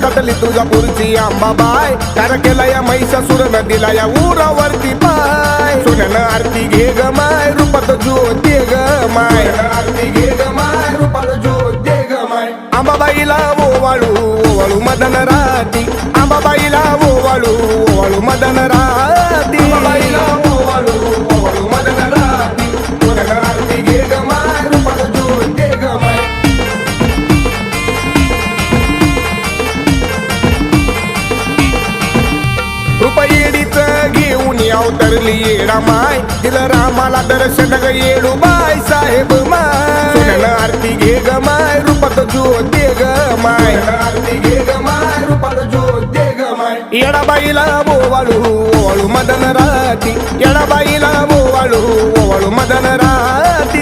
खटली हो तू न प्रकटली तुझ्या आंबाबाय कार केला या महिषासुरन नदीला या उरावरती पाय. सोन्यानं आरती घे ग माय रूपात ज्योती ग माय आरती घे ग माय. रूपात ज्योत ग माय आंबाबाईला ओवाळू ओवाळू मदन राती आंबाबाईला ओवाळू ओवाळू मदन राती अवतरली येडा माय. दिलं रामाला दर्शन ग येडू बाय साहेब माय. सोन्यानं आरती घे ग माय रूपात ज्योत दे ग माय. आरती घे ग माय रूपात ज्योत दे ग माय. येडाबाईला बोवाळू ओवाळू मदन राती येडाबाईला बोवाळू ओवाळू मदन राती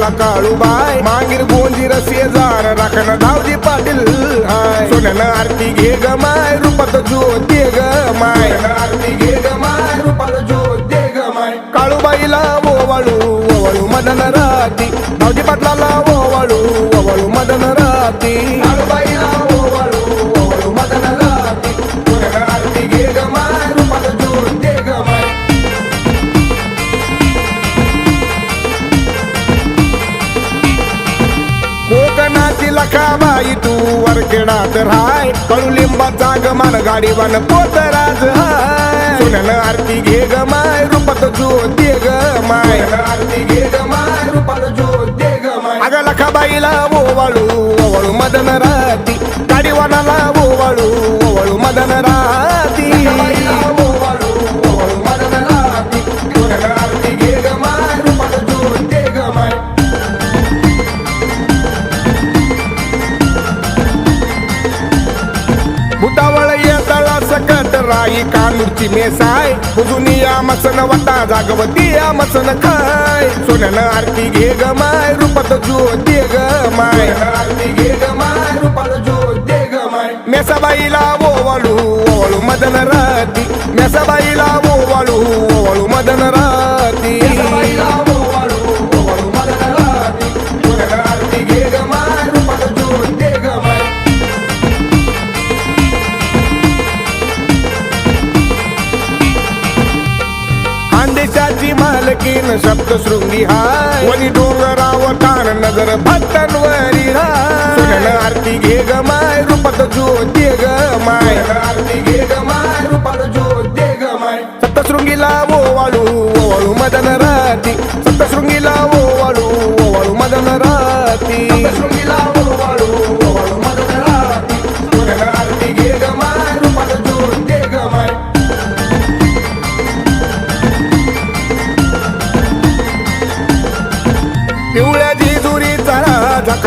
मांडरला काळूबाय मागीर गोंजीर शेजार राखण दावजी पाटील हाय. सोन्यानं आरती घे ग माय रूपात ज्योती दे ग माय. आरती घे ग माय रूपात ज्योती दे ग माय. काळूबाईला ओवाळू ओवाळू मदन राती. दावजी पाटलाला ओवाळू ओवाळू मदन राती. काळूबाईला लखा बाई तू? वरखेडात राय. कडुलिंबाचा गमान गाडीवान पोतराज हाय. सुनल आरती घे ग माय रूपात जो दे ग माय. आरती घे ग माय रूपात जो दे ग माय. अगं लखाबाईला ओवाळू ओवाळू मदन बुटावळ येतळा सकट राई कानूरची मेसाय. बुजुनी या मसन वता जागवती या मसन खाय. सोन्यानं आरती घे ग माय रूपात ज्योत दे ग माय. आरती घे ग माय रूपात ज्योत दे ग माय. मेसाबाईला ओवाळू ओवाळू मदन राती. खानदेशाची मालकीन सप्तशृंगी हाय. वनी डोंगरावर ताण नगर भक्तांवरी सोन्यानं आरती घे ग माय रूपात ज्योत दे ग माय. आरती घे ग माय रूपात ज्योत दे ग माय. सप्तशृंगीला ओवाळू ओवाळू मदन राती. सप्तशृंगीला ओवाळू ओवाळू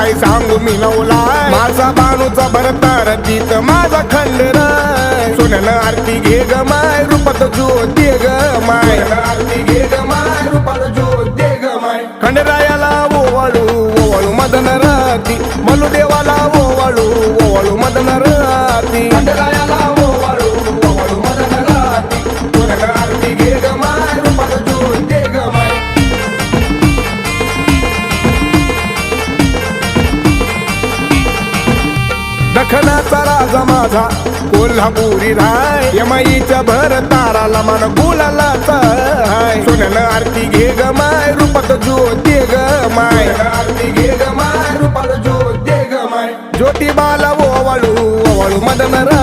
काही सांगू मी नवलाय? माझा बाणूचा भरतार तीत माझा खंडराय सोन्यानं आरती घे ग माय रूपात ज्योती ग माय. आरती घे ग माय रूपात ज्योती ग माय. खंडरायाला ओवाळू ओवाळू मदन राती. मलू देवाला ओवाळू ओवाळू मदन राती. खंडरायाला राज माझा. कोल्हापुरी राय. यमाईच्या भर ताराला मान गुलालाचा हाय. सुनन आरती घे ग माय रूपात ज्योती ग माय. आरती घे ग माय रूपात ज्योती ग माय. ज्योतिबाला ओवाळू ओवाळू मदन राय.